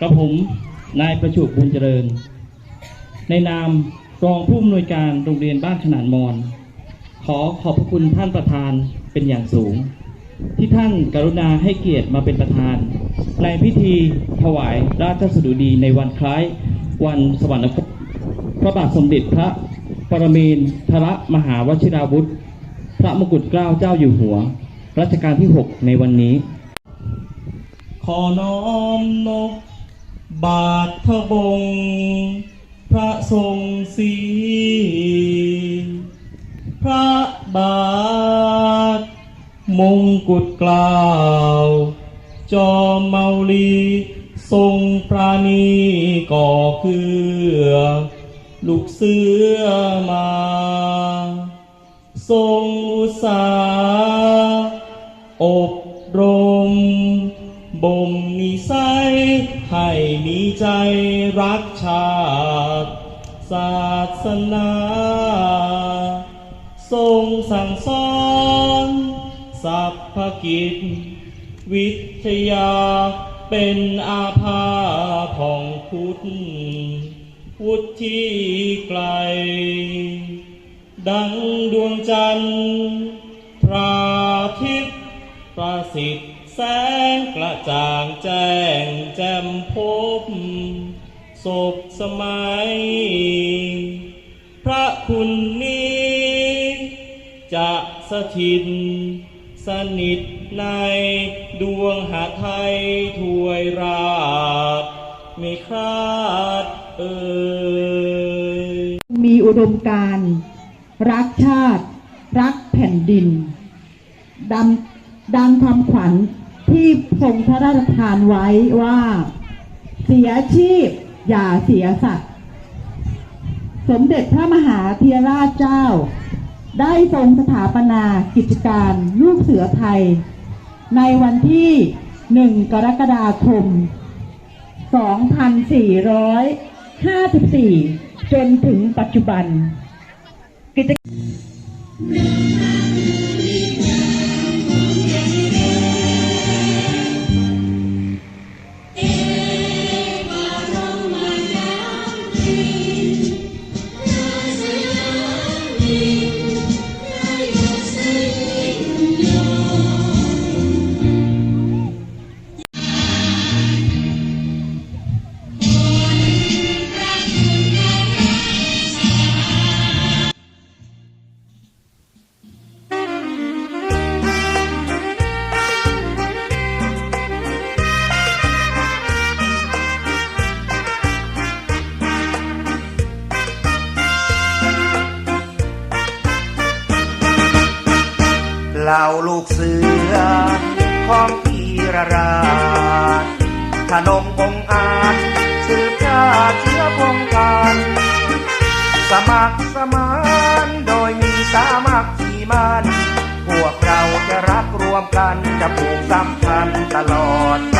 กับผมนายประจุบุญเจริญ ในนามรองผู้อำนวยการโรงเรียนบ้านขนานมอน ขอขอบพระคุณท่านประธานเป็นอย่างสูง ที่ท่านกรุณาให้เกียรติมาเป็นประธาน ในพิธีถวายราชสดุดีในวันคล้ายวันสวรรคตพระบาทสมเด็จพระปรเมนทรมหาวชิราวุธ พระมกุฎเกล้าเจ้าอยู่หัว รัชกาลที่ 6 ในวันนี้ ขอน้อมนบ บาทพระบง พระทรงศีพระบาท มงกุฎกล้าว จอมเมาลี ทรงปราณีก่อเกือลูกเสือมา ทรงอุตสาอบ ให้มีใจรักชาติ ศาสนา ทรงสั่งสอนสัพพกิจ วิทยาเป็นอาภาผ่องพุทธวุฒิไกล ดังดวงจันทร์พระอา ประสิทธิ์แสงกระจ่างแจ้งแจ่มพบศพสมัย พระคุณนี้ จะสถิตสนิทในดวงหาไทยถวยราชไม่คลาดเอ่ยมีอุดมการ รักชาติ รักแผ่นดินดำ ดังคำขวัญที่ทรงพระราชทานไว้ว่า เสียชีพอย่าเสียสัตว์ สมเด็จพระมหาเทีราชเจ้า ได้ทรงสถาปนากิจการลูกเสือไทย ในวันที่หนึ่งกรกฎาคม 2454 จนถึงปัจจุบันกิจ เหล่าลูกเสือ ของพีรราชขนมองอาจสืบชาเชื้อคงการสมัครสมานโดยมีสามัคคีมันพวกเราจะรักรวมกันจะผูกสัมพันธ์ตลอด